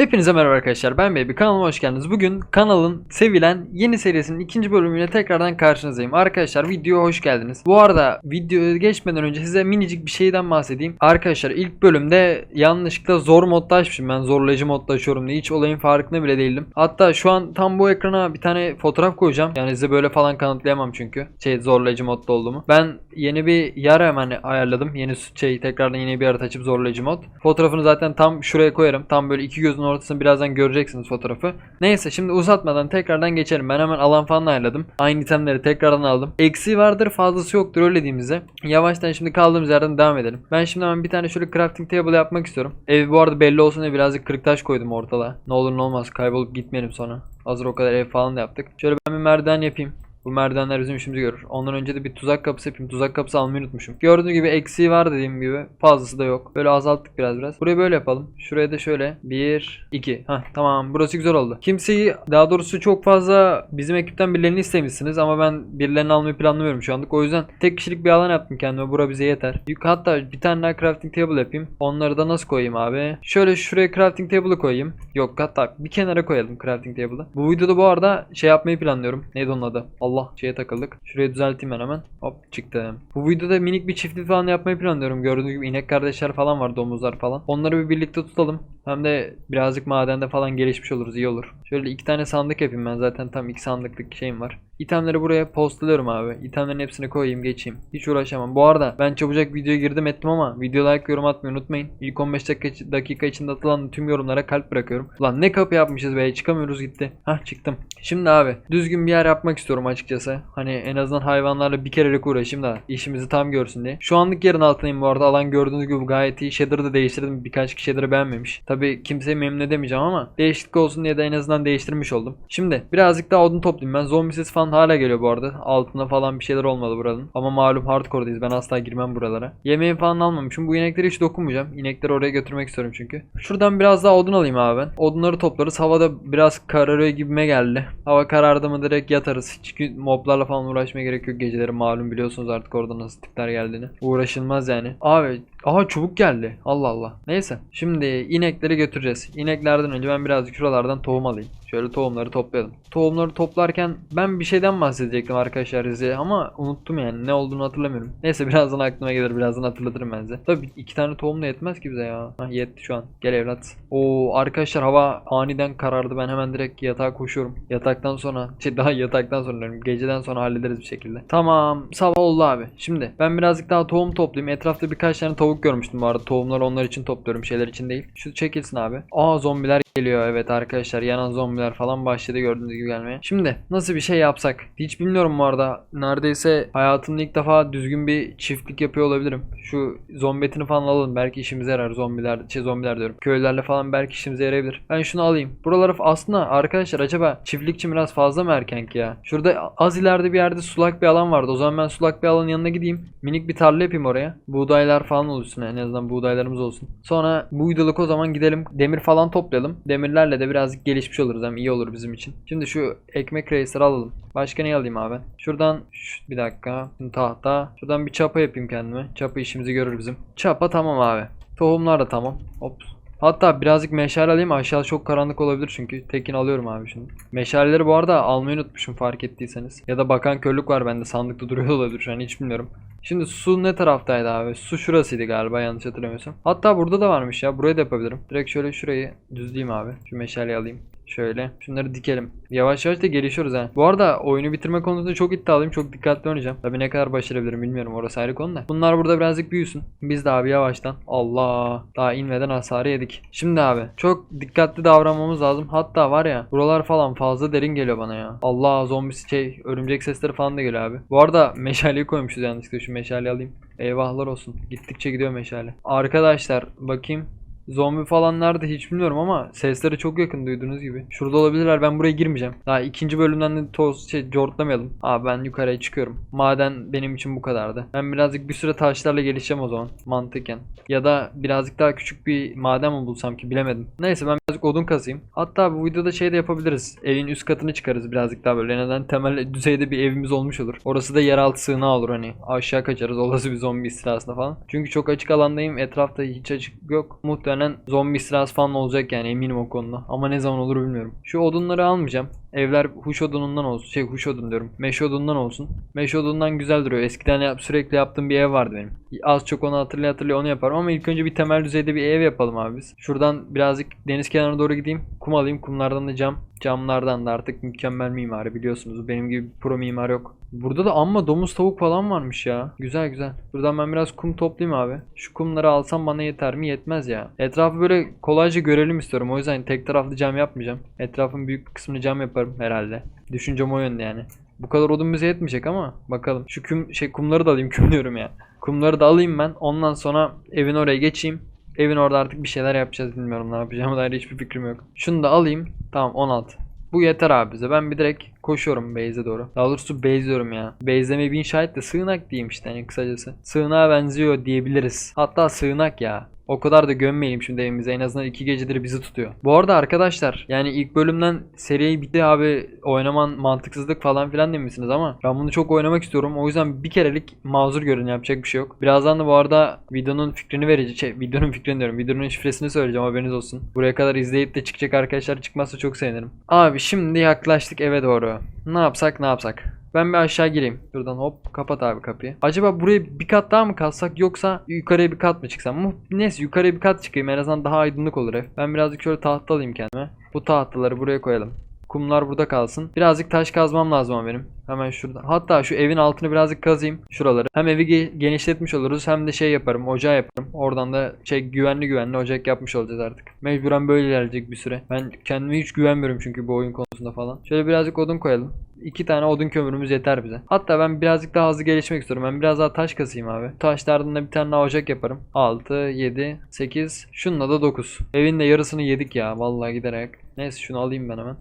Hepinize merhaba arkadaşlar ben Baby kanalıma hoş geldiniz. Bugün kanalın sevilen yeni serisinin ikinci bölümüyle tekrardan karşınızdayım. Arkadaşlar videoya hoş geldiniz. Bu arada videoya geçmeden önce size minicik bir şeyden bahsedeyim. Arkadaşlar ilk bölümde yanlışlıkla zor modda açmışım ben zorlayıcı modda açıyorum diye hiç olayın farkında bile değildim. Hatta şu an tam bu ekrana bir tane fotoğraf koyacağım. Yani size böyle falan kanıtlayamam çünkü. Şey zorlayıcı modda olduğumu. Ben yeni bir yer hemen ayarladım. Yeni şey tekrardan yeni bir harita açıp zorlayıcı mod. Fotoğrafını zaten tam şuraya koyarım. Tam böyle iki gözün ortasını birazdan göreceksiniz fotoğrafı. Neyse şimdi uzatmadan tekrardan geçelim. Ben hemen alan falan ayarladım. Aynı itemleri tekrardan aldım. Eksiği vardır fazlası yoktur öyle diyeyim size. Yavaştan şimdi kaldığımız yerden devam edelim. Ben şimdi hemen bir tane şöyle crafting table yapmak istiyorum. Ev bu arada belli olsun diye birazcık kırık taş koydum ortalığa. Ne olur ne olmaz kaybolup gitmeyelim sonra. Hazır o kadar ev falan da yaptık. Şöyle ben bir merdiven yapayım. Bu merdivenler bizim işimizi görür. Ondan önce de bir tuzak kapısı yapayım. Tuzak kapısı almayı unutmuşum. Gördüğünüz gibi eksiği var dediğim gibi. Fazlası da yok. Böyle azalttık biraz biraz. Burayı böyle yapalım. Şuraya da şöyle. 1, 2. Hah tamam. Burası güzel oldu. Kimseyi daha doğrusu çok fazla bizim ekipten birilerini istemişsiniz. Ama ben birilerini almayı planlamıyorum şu anlık. O yüzden tek kişilik bir alan yaptım kendime. Bura bize yeter. Hatta bir tane daha crafting table yapayım. Onları da nasıl koyayım abi? Şöyle şuraya crafting table'ı koyayım. Yok hatta bir kenara koyalım crafting table'ı. Bu videoda bu arada şey yapmayı planlıyorum. Neydi onun adı? Allah şeye takıldık. Şurayı düzelteyim ben hemen. Hop çıktım. Bu videoda minik bir çiftlik falan yapmayı planlıyorum. Gördüğünüz gibi inek kardeşler falan var. Domuzlar falan. Onları bir birlikte tutalım. Hem de birazcık madende falan gelişmiş oluruz. iyi olur. Şöyle iki tane sandık yapayım ben. Zaten tam iki sandıklık şeyim var. İtemleri buraya postluyorum abi. İtemlerin hepsini koyayım geçeyim. Hiç uğraşamam. Bu arada ben çabucak videoya girdim ettim ama video like yorum atmayı unutmayın. İlk 15 dakika, içinde atılan tüm yorumlara kalp bırakıyorum. Ulan ne kapı yapmışız be çıkamıyoruz gitti. Hah çıktım. Şimdi abi düzgün bir yer yapmak istiyorum açıkçası. Hani en azından hayvanlarla bir kerelik uğraşayım da işimizi tam görsün diye. Şu anlık yerin altındayım bu arada. Alan gördüğünüz gibi gayet iyi. Shader'ı da değiştirdim. Birkaç kişi shader'ı beğenmemiş. Tabi kimseyi memnun edemeyeceğim ama değişiklik olsun diye de en azından değiştirmiş oldum. Şimdi birazcık daha odun toplayayım ben. Zombi ses falan hala geliyor bu arada. Altında falan bir şeyler olmadı buranın. Ama malum hardcore'dayız. Ben asla girmem buralara. Yemeği falan almamışım. Bu ineklere hiç dokunmayacağım. İnekleri oraya götürmek istiyorum çünkü. Şuradan biraz daha odun alayım abi ben. Odunları toplarız. Havada biraz kararıyor gibime geldi. Hava karardı mı direkt yatarız. Hiç moblarla falan uğraşmaya gerek yok. Geceleri malum biliyorsunuz artık orada nasıl tipler geldiğini. Uğraşılmaz yani. Abi Aha çubuk geldi. Allah Allah. Neyse. Şimdi inekleri götüreceğiz. İneklerden önce ben birazcık şuralardan tohum alayım. Şöyle tohumları toplayalım. Tohumları toplarken ben bir şeyden bahsedecektim arkadaşlar size ama unuttum yani ne olduğunu hatırlamıyorum. Neyse birazdan aklıma gelir birazdan hatırlatırım ben size. Tabii iki tane tohum da yetmez ki bize ya. Hah yetti şu an. Gel evlat. Oo arkadaşlar hava aniden karardı. Ben hemen direkt yatağa koşuyorum. Yataktan sonra şey daha yataktan sonra diyorum. Geceden sonra hallederiz bir şekilde. Tamam sabah oldu abi. Şimdi ben birazcık daha tohum toplayayım. Etrafta birkaç tane tavuk görmüştüm bu arada. Tohumları onlar için topluyorum. Şeyler için değil. Şu çekilsin abi. Aa zombiler geliyor evet arkadaşlar. Yanan zombiler falan başladı gördüğünüz gibi gelmeye. Şimdi nasıl bir şey yapsak? Hiç bilmiyorum bu arada. Neredeyse hayatımda ilk defa düzgün bir çiftlik yapıyor olabilirim. Şu zombi etini falan alalım. Belki işimize yarar zombiler. Şey zombiler diyorum. Köylülerle falan belki işimize yarayabilir. Ben şunu alayım. Buraları aslında arkadaşlar acaba çiftlik için biraz fazla mı erken ki ya? Şurada az ileride bir yerde sulak bir alan vardı. O zaman ben sulak bir alanın yanına gideyim. Minik bir tarla yapayım oraya. Buğdaylar falan olsun en azından buğdaylarımız olsun. Sonra bu o zaman gidelim demir falan toplayalım. Demirlerle de birazcık gelişmiş oluruz hem iyi olur bizim için. Şimdi şu ekmek racer'ı alalım. Başka ne alayım abi? Şuradan şu- bir dakika. Tahta. Şuradan bir çapa yapayım kendime. Çapa işimizi görür bizim. Çapa tamam abi. Tohumlar da tamam. Hop. Hatta birazcık meşale alayım. Aşağı çok karanlık olabilir çünkü. Tekin alıyorum abi şimdi. Meşaleleri bu arada almayı unutmuşum fark ettiyseniz. Ya da bakan körlük var bende. Sandıkta duruyor olabilir şu an hiç bilmiyorum. Şimdi su ne taraftaydı abi? Su şurasıydı galiba yanlış hatırlamıyorsam. Hatta burada da varmış ya. Burayı da yapabilirim. Direkt şöyle şurayı düzleyeyim abi. Şu meşaleyi alayım. Şöyle. Şunları dikelim. Yavaş yavaş da gelişiyoruz ha. Bu arada oyunu bitirme konusunda çok iddialıyım. Çok dikkatli oynayacağım. Tabii ne kadar başarabilirim bilmiyorum. Orası ayrı konu da. Bunlar burada birazcık büyüsün. Biz de abi yavaştan. Allah. Daha inmeden hasarı yedik. Şimdi abi. Çok dikkatli davranmamız lazım. Hatta var ya. Buralar falan fazla derin geliyor bana ya. Allah zombisi şey. Örümcek sesleri falan da geliyor abi. Bu arada meşaleyi koymuşuz yanlışlıkla. Şu meşaleyi alayım. Eyvahlar olsun. Gittikçe gidiyor meşale. Arkadaşlar bakayım. Zombi falan nerede hiç bilmiyorum ama sesleri çok yakın duyduğunuz gibi. Şurada olabilirler ben buraya girmeyeceğim. Daha ikinci bölümden de toz şey cortlamayalım. Abi ben yukarıya çıkıyorum. Maden benim için bu kadardı. Ben birazcık bir süre taşlarla gelişeceğim o zaman mantıken. Ya da birazcık daha küçük bir maden mi bulsam ki bilemedim. Neyse ben birazcık odun kazayım. Hatta bu videoda şey de yapabiliriz. Evin üst katını çıkarız birazcık daha böyle. Neden temel düzeyde bir evimiz olmuş olur. Orası da yeraltı sığınağı olur hani. Aşağı kaçarız olası bir zombi istilasına falan. Çünkü çok açık alandayım. Etrafta hiç açık yok. Muhtemelen zombi istilası falan olacak yani eminim o konuda. Ama ne zaman olur bilmiyorum. Şu odunları almayacağım. Evler huş odunundan olsun. Şey huş odun diyorum. Meş odundan olsun. Meş odundan güzel duruyor. Eskiden yap, sürekli yaptığım bir ev vardı benim. Az çok onu hatırlaya hatırlaya onu yaparım ama ilk önce bir temel düzeyde bir ev yapalım abi biz. Şuradan birazcık deniz kenarına doğru gideyim. Kum alayım. Kumlardan da cam. Camlardan da artık mükemmel mimari biliyorsunuz. Benim gibi pro mimar yok. Burada da amma domuz tavuk falan varmış ya. Güzel güzel. Buradan ben biraz kum toplayayım abi. Şu kumları alsam bana yeter mi? Yetmez ya. Etrafı böyle kolayca görelim istiyorum. O yüzden tek taraflı cam yapmayacağım. Etrafın büyük bir kısmını cam yaparım herhalde. Düşüncem o yönde yani. Bu kadar odun bize yetmeyecek ama bakalım. Şu küm şey kumları da alayım küm diyorum ya. Kumları da alayım ben. Ondan sonra evin oraya geçeyim. Evin orada artık bir şeyler yapacağız bilmiyorum ne yapacağımı dair hiçbir fikrim yok. Şunu da alayım. Tamam 16. Bu yeter abi bize. Ben bir direkt koşuyorum base'e doğru. Daha doğrusu base diyorum ya. Base'leme bir inşa et de sığınak diyeyim işte hani kısacası. Sığınağa benziyor diyebiliriz. Hatta sığınak ya. O kadar da gömmeyelim şimdi evimize. En azından iki gecedir bizi tutuyor. Bu arada arkadaşlar yani ilk bölümden seriyi bitti abi oynaman mantıksızlık falan filan demişsiniz ama ben bunu çok oynamak istiyorum. O yüzden bir kerelik mazur görün yapacak bir şey yok. Birazdan da bu arada videonun fikrini vereceğim. Şey, videonun fikrini diyorum. Videonun şifresini söyleyeceğim haberiniz olsun. Buraya kadar izleyip de çıkacak arkadaşlar çıkmazsa çok sevinirim. Abi şimdi yaklaştık eve doğru. Ne yapsak ne yapsak? Ben bir aşağı gireyim. Şuradan hop kapat abi kapıyı. Acaba buraya bir kat daha mı kalsak yoksa yukarıya bir kat mı çıksam? Mu Neyse yukarıya bir kat çıkayım en azından daha aydınlık olur ev. Ben birazcık şöyle tahta alayım kendime. Bu tahtaları buraya koyalım. Kumlar burada kalsın. Birazcık taş kazmam lazım benim. Hemen şurada. Hatta şu evin altını birazcık kazayım. Şuraları. Hem evi ge- genişletmiş oluruz hem de şey yaparım. Ocağı yaparım. Oradan da şey güvenli güvenli ocak yapmış olacağız artık. Mecburen böyle ilerleyecek bir süre. Ben kendime hiç güvenmiyorum çünkü bu oyun konusunda falan. Şöyle birazcık odun koyalım. İki tane odun kömürümüz yeter bize. Hatta ben birazcık daha hızlı gelişmek istiyorum. Ben biraz daha taş kasayım abi. Taşlardan da bir tane daha ocak yaparım. 6, 7, 8. Şununla da 9. Evin de yarısını yedik ya. Vallahi giderek. Neyse şunu alayım ben hemen.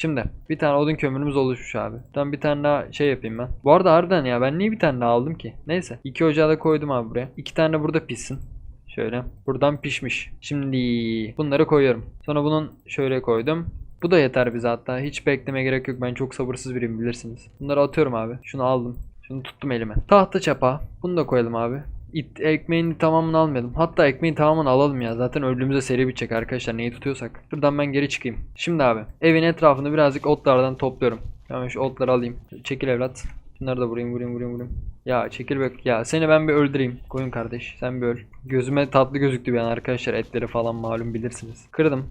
Şimdi bir tane odun kömürümüz oluşmuş abi. Buradan bir tane daha şey yapayım ben. Bu arada harbiden ya ben niye bir tane daha aldım ki? Neyse. iki ocağı da koydum abi buraya. İki tane burada pişsin. Şöyle. Buradan pişmiş. Şimdi bunları koyuyorum. Sonra bunun şöyle koydum. Bu da yeter bize hatta. Hiç bekleme gerek yok. Ben çok sabırsız biriyim bilirsiniz. Bunları atıyorum abi. Şunu aldım. Şunu tuttum elime. Tahta çapa. Bunu da koyalım abi. İt, ekmeğin tamamını almayalım. Hatta ekmeğin tamamını alalım ya. Zaten öldüğümüzde seri bitecek arkadaşlar. Neyi tutuyorsak. Şuradan ben geri çıkayım. Şimdi abi. Evin etrafını birazcık otlardan topluyorum. Hemen şu otları alayım. Çekil evlat. Şunları da vurayım vurayım vurayım vurayım. Ya çekil bak. Ya seni ben bir öldüreyim. Koyun kardeş. Sen bir öl. Gözüme tatlı gözüktü an arkadaşlar. Etleri falan malum bilirsiniz. Kırdım.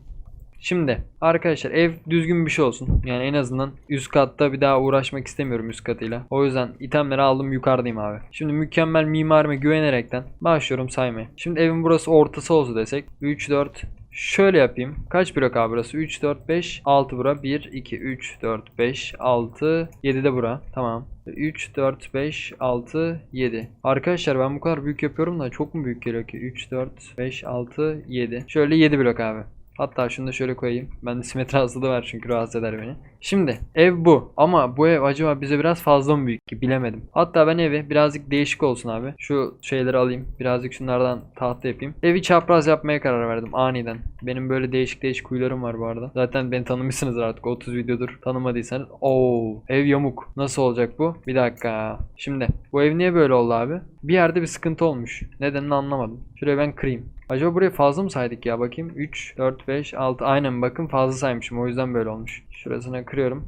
Şimdi arkadaşlar ev düzgün bir şey olsun. Yani en azından üst katta bir daha uğraşmak istemiyorum üst katıyla. O yüzden itemleri aldım yukarıdayım abi. Şimdi mükemmel mimarime güvenerekten başlıyorum saymaya. Şimdi evin burası ortası olsa desek 3 4 Şöyle yapayım. Kaç blok abi burası? 3, 4, 5, 6 bura. 1, 2, 3, 4, 5, 6, 7 de bura. Tamam. 3, 4, 5, 6, 7. Arkadaşlar ben bu kadar büyük yapıyorum da çok mu büyük geliyor ki? 3, 4, 5, 6, 7. Şöyle 7 blok abi. Hatta şunu da şöyle koyayım. Bende simetri hastalığı var çünkü rahatsız eder beni. Şimdi ev bu. Ama bu ev acaba bize biraz fazla mı büyük ki bilemedim. Hatta ben evi birazcık değişik olsun abi. Şu şeyleri alayım. Birazcık şunlardan tahta yapayım. Evi çapraz yapmaya karar verdim aniden. Benim böyle değişik değişik huylarım var bu arada. Zaten beni tanımışsınızdır artık 30 videodur. Tanımadıysanız. Oo, ev yamuk. Nasıl olacak bu? Bir dakika. Şimdi bu ev niye böyle oldu abi? Bir yerde bir sıkıntı olmuş. Nedenini anlamadım. Şurayı ben kırayım. Acaba buraya fazla mı saydık ya bakayım. 3, 4, 5, 6. Aynen bakın fazla saymışım. O yüzden böyle olmuş. Şurasına kırıyorum.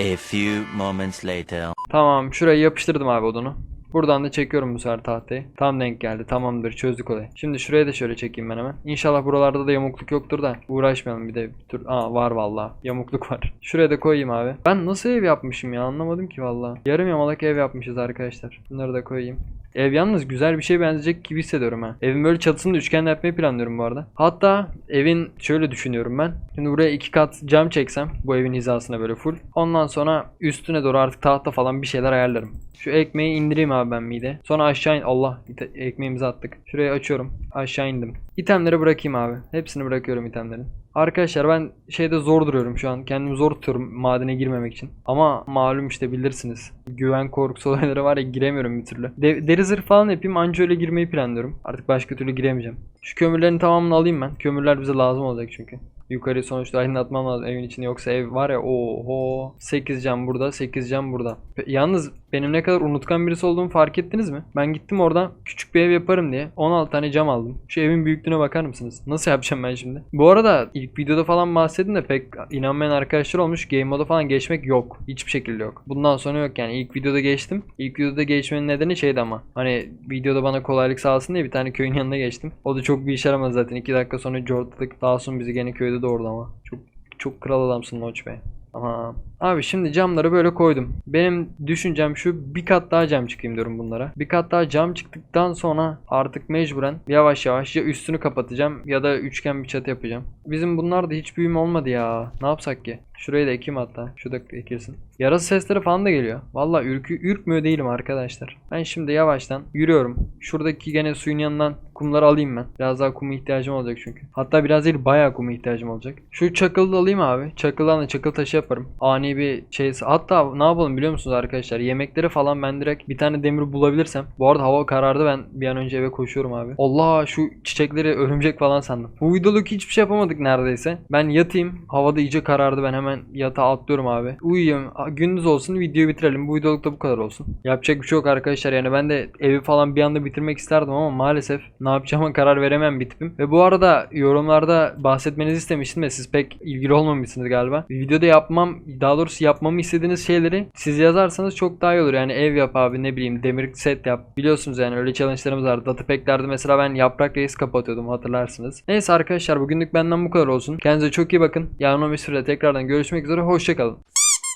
A few moments later. Tamam şurayı yapıştırdım abi odunu. Buradan da çekiyorum bu sefer tahtayı. Tam denk geldi. Tamamdır çözdük olayı. Şimdi şuraya da şöyle çekeyim ben hemen. İnşallah buralarda da yamukluk yoktur da uğraşmayalım bir de bir tur. Aa var vallahi. Yamukluk var. Şuraya da koyayım abi. Ben nasıl ev yapmışım ya anlamadım ki vallahi. Yarım yamalak ev yapmışız arkadaşlar. Bunları da koyayım. Ev yalnız güzel bir şey benzeyecek gibi hissediyorum ha. Evin böyle çatısını üçgen yapmayı planlıyorum bu arada. Hatta evin şöyle düşünüyorum ben. Şimdi buraya iki kat cam çeksem bu evin hizasına böyle full. Ondan sonra üstüne doğru artık tahta falan bir şeyler ayarlarım. Şu ekmeği indireyim abi ben mide. Sonra aşağı in. Allah ekmeğimizi attık. Şurayı açıyorum. Aşağı indim. İtemleri bırakayım abi. Hepsini bırakıyorum itemlerin. Arkadaşlar ben şeyde zor duruyorum şu an. Kendimi zor tutuyorum madene girmemek için. Ama malum işte bilirsiniz. Güven korkusu olayları var ya giremiyorum bir türlü. De- deri zırh falan yapayım anca öyle girmeyi planlıyorum. Artık başka türlü giremeyeceğim. Şu kömürlerin tamamını alayım ben. Kömürler bize lazım olacak çünkü. Yukarıyı sonuçta aydınlatmam lazım evin içinde yoksa ev var ya oho 8 cam burada 8 cam burada. Yalnız benim ne kadar unutkan birisi olduğumu fark ettiniz mi? Ben gittim oradan küçük bir ev yaparım diye 16 tane cam aldım. Şu evin büyüklüğüne bakar mısınız? Nasıl yapacağım ben şimdi? Bu arada ilk videoda falan bahsettim de pek inanmayan arkadaşlar olmuş. Game moda falan geçmek yok. Hiçbir şekilde yok. Bundan sonra yok yani. İlk videoda geçtim. İlk videoda geçmenin nedeni şeydi ama. Hani videoda bana kolaylık sağlasın diye bir tane köyün yanına geçtim. O da çok bir işe yaramadı zaten. 2 dakika sonra cortladık. Daha sonra bizi gene köyde doğurdu ama. Çok çok kral adamsın Notch Bey. Ama abi şimdi camları böyle koydum. Benim düşüncem şu bir kat daha cam çıkayım diyorum bunlara. Bir kat daha cam çıktıktan sonra artık mecburen yavaş yavaş ya üstünü kapatacağım ya da üçgen bir çatı yapacağım. Bizim bunlar da hiç büyüme olmadı ya. Ne yapsak ki? Şurayı da ekeyim hatta. Şu da ekilsin. Yarası sesleri falan da geliyor. Valla ürkü, ürkmüyor değilim arkadaşlar. Ben şimdi yavaştan yürüyorum. Şuradaki gene suyun yanından kumları alayım ben. Biraz daha kuma ihtiyacım olacak çünkü. Hatta biraz değil bayağı kuma ihtiyacım olacak. Şu çakılı alayım abi. Çakıldan da çakıl taşı yaparım. Ani bir şey. Hatta ne yapalım biliyor musunuz arkadaşlar? Yemekleri falan ben direkt bir tane demir bulabilirsem. Bu arada hava karardı ben bir an önce eve koşuyorum abi. Allah şu çiçekleri örümcek falan sandım. Bu videoluk hiçbir şey yapamadık neredeyse. Ben yatayım. Havada iyice karardı ben hemen yatağa atlıyorum abi. Uyuyayım. Gündüz olsun videoyu bitirelim. Bu videoluk da bu kadar olsun. Yapacak bir şey yok arkadaşlar yani ben de evi falan bir anda bitirmek isterdim ama maalesef ne yapacağıma karar veremem bir tipim. Ve bu arada yorumlarda bahsetmenizi istemiştim de siz pek ilgili olmamışsınız galiba. Videoda yapmam daha doğrusu yapmamı istediğiniz şeyleri siz yazarsanız çok daha iyi olur. Yani ev yap abi ne bileyim demir set yap. Biliyorsunuz yani öyle challenge'larımız var. Datapack'lerde mesela ben yaprak reis kapatıyordum hatırlarsınız. Neyse arkadaşlar bugünlük benden bu kadar olsun. Kendinize çok iyi bakın. Yarın o bir süre tekrardan görüşmek üzere. Hoşçakalın.